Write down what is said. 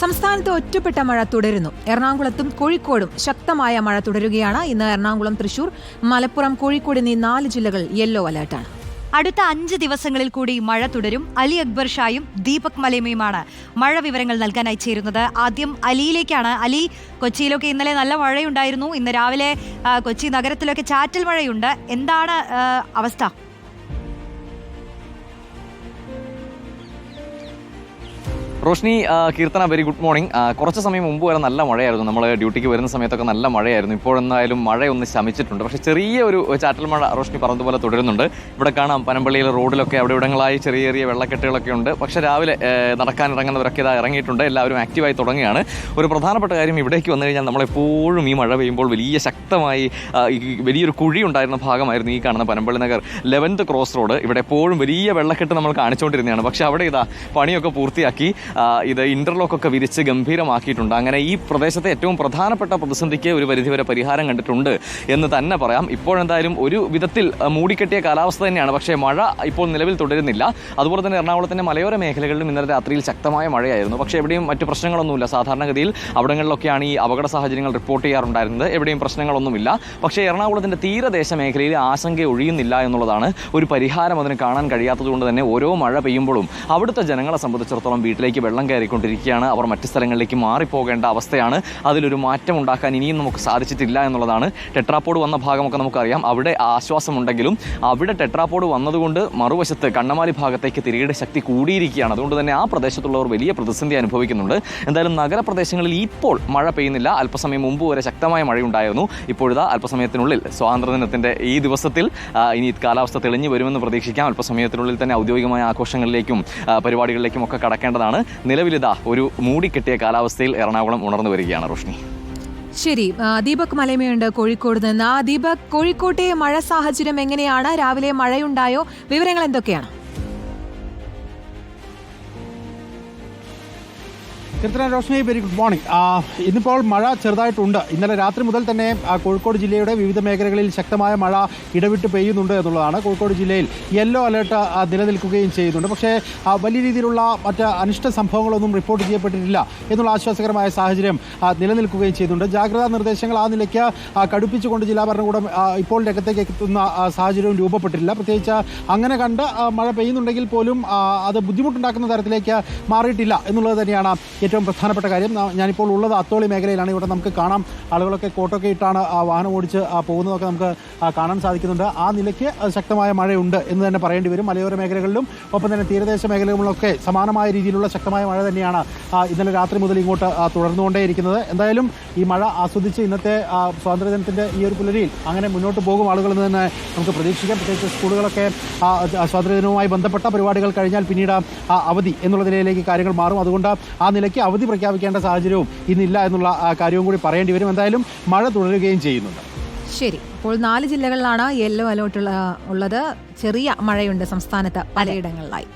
സംസ്ഥാനത്ത് ഒറ്റപ്പെട്ട മഴ തുടരുന്നു. എറണാകുളത്തും കോഴിക്കോടും ശക്തമായ മഴ തുടരുകയാണ്. ഇന്ന് എറണാകുളം തൃശൂർ മലപ്പുറം കോഴിക്കോട് എന്നീ നാല് ജില്ലകൾ യെല്ലോ അലർട്ടാണ്. അടുത്ത അഞ്ച് ദിവസങ്ങളിൽ കൂടി മഴ തുടരും. അലി അക്ബർ ഷായും ദീപക് മലേമയുമാണ് മഴ വിവരങ്ങൾ നൽകാനായി ചേരുന്നത്. ആദ്യം അലിയിലേക്കാണ്. അലി കൊച്ചിയിലൊക്കെ ഇന്നലെ നല്ല മഴയുണ്ടായിരുന്നു. ഇന്ന് രാവിലെ കൊച്ചി നഗരത്തിലൊക്കെ ചാറ്റൽ മഴയുണ്ട്. എന്താണ് അവസ്ഥ? Roshni Keerthana very good morning കുറച്ച് സമയം മുമ്പ് വരെ നല്ല മഴയായിരുന്നു. നമ്മൾ ഡ്യൂട്ടിക്ക് വരുന്ന സമയത്തൊക്കെ നല്ല മഴയായിരുന്നു. ഇപ്പോൾ എന്തായാലും ഒന്ന് ശമിച്ചിട്ടുണ്ട്. പക്ഷേ ചെറിയ ഒരു ചാറ്റൽ മഴ റോഷ്നി പറഞ്ഞതുപോലെ തുടരുന്നുണ്ട്. ഇവിടെ കാണാം പനമ്പള്ളിയിലെ റോഡിലൊക്കെ അവിടെ ഇവിടങ്ങളായി ചെറിയ ചെറിയ വെള്ളക്കെട്ടുകളൊക്കെ ഉണ്ട്. പക്ഷേ രാവിലെ നടക്കാൻ ഇറങ്ങുന്നവരൊക്കെ ഇതാ ഇറങ്ങിയിട്ടുണ്ട്. എല്ലാവരും ആക്റ്റീവായി തുടങ്ങുകയാണ്. ഒരു പ്രധാനപ്പെട്ട കാര്യം ഇവിടേക്ക് വന്നു കഴിഞ്ഞാൽ നമ്മളെപ്പോഴും ഈ മഴ പെയ്യുമ്പോൾ വലിയ ശക്തമായി വലിയൊരു കുഴി ഉണ്ടായിരുന്ന ഭാഗമായിരുന്നു ഈ കാണുന്ന Panampilly Nagar eleventh cross road. ഇവിടെ എപ്പോഴും വലിയ വെള്ളക്കെട്ട് നമ്മൾ കാണിച്ചുകൊണ്ടിരുന്നതാണ്. പക്ഷേ അവിടെ ഇതാ പണിയൊക്കെ പൂർത്തിയാക്കി. ഇത് ഇന്റർലോക്ക് ഒക്കെ വിരിച്ച് ഗംഭീരമാക്കിയിട്ടുണ്ട്. അങ്ങനെ ഈ പ്രദേശത്തെ ഏറ്റവും പ്രധാനപ്പെട്ട പ്രതിസന്ധിക്ക് ഒരു പരിധിവരെ പരിഹാരം കണ്ടിട്ടുണ്ട് എന്ന് തന്നെ പറയാം. ഇപ്പോഴെന്തായാലും ഒരു വിധത്തിൽ മൂടിക്കെട്ടിയ കാലാവസ്ഥ തന്നെയാണ്. പക്ഷേ മഴ ഇപ്പോൾ നിലവിൽ തുടരുന്നില്ല. അതുപോലെ തന്നെ എറണാകുളത്തിന്റെ മലയോര മേഖലകളിലും ഇന്നലെ രാത്രിയിൽ ശക്തമായ മഴയായിരുന്നു. പക്ഷേ എവിടെയും മറ്റ് പ്രശ്നങ്ങളൊന്നുമില്ല. സാധാരണഗതിയിൽ അവിടങ്ങളിലൊക്കെയാണ് ഈ അപകട സാഹചര്യങ്ങൾ റിപ്പോർട്ട് ചെയ്യാറുണ്ടായിരുന്നത്. എവിടെയും പ്രശ്നങ്ങളൊന്നുമില്ല. പക്ഷേ എറണാകുളത്തിന്റെ തീരദേശ മേഖലയിൽ ആശങ്ക ഒഴിയുന്നില്ല എന്നുള്ളതാണ് ഒരു പരിഹാരം അതിന് കാണാൻ കഴിയാത്തതുകൊണ്ട് തന്നെ ഓരോ മഴ പെയ്യുമ്പോഴും അവിടുത്തെ ജനങ്ങളെ സംബന്ധിച്ചിടത്തോളം വീട്ടിലേക്ക് വെള്ളം കയറിക്കൊണ്ടിരിക്കുകയാണ്. അവർ മറ്റ് സ്ഥലങ്ങളിലേക്ക് മാറിപ്പോകേണ്ട അവസ്ഥയാണ്. അതിലൊരു മാറ്റം ഉണ്ടാക്കാൻ ഇനിയും നമുക്ക് സാധിച്ചിട്ടില്ല എന്നുള്ളതാണ്. ടെട്രാപ്പോഡ് വന്ന ഭാഗമൊക്കെ നമുക്കറിയാം. അവിടെ ആശ്വാസമുണ്ടെങ്കിലും അവിടെ ടെട്രാപ്പോഡ് വന്നതുകൊണ്ട് മറുവശത്ത് കണ്ണമാലി ഭാഗത്തേക്ക് തിരയുടെ ശക്തി കൂടിയിരിക്കുകയാണ്. അതുകൊണ്ട് തന്നെ ആ പ്രദേശത്തുള്ളവർ വലിയ പ്രതിസന്ധി അനുഭവിക്കുന്നുണ്ട്. എന്തായാലും നഗരപ്രദേശങ്ങളിൽ ഇപ്പോൾ മഴ പെയ്യുന്നില്ല. അല്പസമയം മുമ്പ് വരെ ശക്തമായ മഴയുണ്ടായിരുന്നു. ഇപ്പോഴത്തെ അല്പസമയത്തിനുള്ളിൽ സ്വാതന്ത്ര്യദിനത്തിന്റെ ഈ ദിവസത്തിൽ ഇനി കാലാവസ്ഥ തെളിഞ്ഞു വരുമെന്ന് പ്രതീക്ഷിക്കാം. അല്പസമയത്തിനുള്ളിൽ തന്നെ ഔദ്യോഗികമായ ആഘോഷങ്ങളിലേക്കും പരിപാടികളിലേക്കും ഒക്കെ കടക്കേണ്ടതാണ്. നിലവിലിതാ ഒരു മൂടിക്കെട്ടിയ കാലാവസ്ഥയിൽ എറണാകുളം ഉണർന്നു വരികയാണ് റോഷ്നി. ശരി ദീപക് മലമയുണ്ട് കോഴിക്കോട് നിന്ന്. ആ ദീപക് കോഴിക്കോട്ടെ മഴ സാഹചര്യം എങ്ങനെയാണ്? രാവിലെ മഴയുണ്ടായോ? വിവരങ്ങൾ എന്തൊക്കെയാണ്? Keerthana Roshni very good morning ഇന്നിപ്പോൾ മഴ ചെറുതായിട്ടുണ്ട്. ഇന്നലെ രാത്രി മുതൽ തന്നെ കോഴിക്കോട് ജില്ലയുടെ വിവിധ മേഖലകളിൽ ശക്തമായ മഴ ഇടവിട്ട് പെയ്യുന്നുണ്ട് എന്നുള്ളതാണ് കോഴിക്കോട് ജില്ലയിൽ യെല്ലോ അലേർട്ട് നിലനിൽക്കുകയും ചെയ്യുന്നുണ്ട്. പക്ഷേ വലിയ രീതിയിലുള്ള മറ്റ് അനിഷ്ട സംഭവങ്ങളൊന്നും റിപ്പോർട്ട് ചെയ്യപ്പെട്ടിട്ടില്ല എന്നുള്ള ആശ്വാസകരമായ സാഹചര്യം നിലനിൽക്കുകയും ചെയ്യുന്നുണ്ട്. ജാഗ്രതാ നിർദ്ദേശങ്ങൾ ആ നിലയ്ക്ക് കടുപ്പിച്ചുകൊണ്ട് ജില്ലാ ഭരണകൂടം ഇപ്പോൾ രംഗത്തേക്ക് എത്തുന്ന സാഹചര്യവും രൂപപ്പെട്ടിട്ടില്ല. പ്രത്യേകിച്ച് അങ്ങനെ കണ്ട് മഴ പെയ്യുന്നുണ്ടെങ്കിൽ പോലും അത് ബുദ്ധിമുട്ടുണ്ടാക്കുന്ന തരത്തിലേക്ക് മാറിയിട്ടില്ല എന്നുള്ളത് തന്നെയാണ് ഏറ്റവും പ്രധാനപ്പെട്ട കാര്യം ഞാനിപ്പോൾ ഉള്ളത് അത്തോളി മേഖലയിലാണ്. ഇവിടെ നമുക്ക് കാണാം. ആളുകളൊക്കെ കോട്ടൊക്കെ ഇട്ടാണ് വാഹനം ഓടിച്ച് പോകുന്നതൊക്കെ നമുക്ക് കാണാൻ സാധിക്കുന്നുണ്ട്. ആ നിലയ്ക്ക് ശക്തമായ മഴയുണ്ട് എന്ന് തന്നെ പറയേണ്ടി വരും. മലയോര മേഖലകളിലും ഒപ്പം തന്നെ തീരദേശ മേഖലകളിലൊക്കെ സമാനമായ രീതിയിലുള്ള ശക്തമായ മഴ തന്നെയാണ് ഇന്നലെ രാത്രി മുതൽ ഇങ്ങോട്ട് തുടർന്നുകൊണ്ടേയിരിക്കുന്നത്. എന്തായാലും ഈ മഴ ആസ്വദിച്ച് ഇന്നത്തെ സ്വാതന്ത്ര്യദിനത്തിന്റെ ഈ ഒരു പുലരിയിൽ അങ്ങനെ മുന്നോട്ട് പോകും ആളുകൾ എന്ന് തന്നെ നമുക്ക് പ്രതീക്ഷിക്കാം. പ്രത്യേകിച്ച് സ്കൂളുകളൊക്കെ സ്വാതന്ത്ര്യദിനവുമായി ബന്ധപ്പെട്ട പരിപാടികൾ കഴിഞ്ഞാൽ പിന്നീട് അവധി എന്നുള്ള നിലയിലേക്ക് കാര്യങ്ങൾ മാറും. അതുകൊണ്ട് ആ നിലയ്ക്ക് അവധി പ്രഖ്യാപിക്കേണ്ട സാഹചര്യവും ഇന്നില്ല എന്നുള്ള കാര്യവും കൂടി പറയേണ്ടി വരും. എന്തായാലും മഴ തുടരുകയും ചെയ്യുന്നുണ്ട്. ശരി. അപ്പോൾ നാല് ജില്ലകളിലാണ് യെല്ലോ അലേർട്ട് ഉള്ളത്. ചെറിയ മഴയുണ്ട് സംസ്ഥാനത്ത് പലയിടങ്ങളിലായി.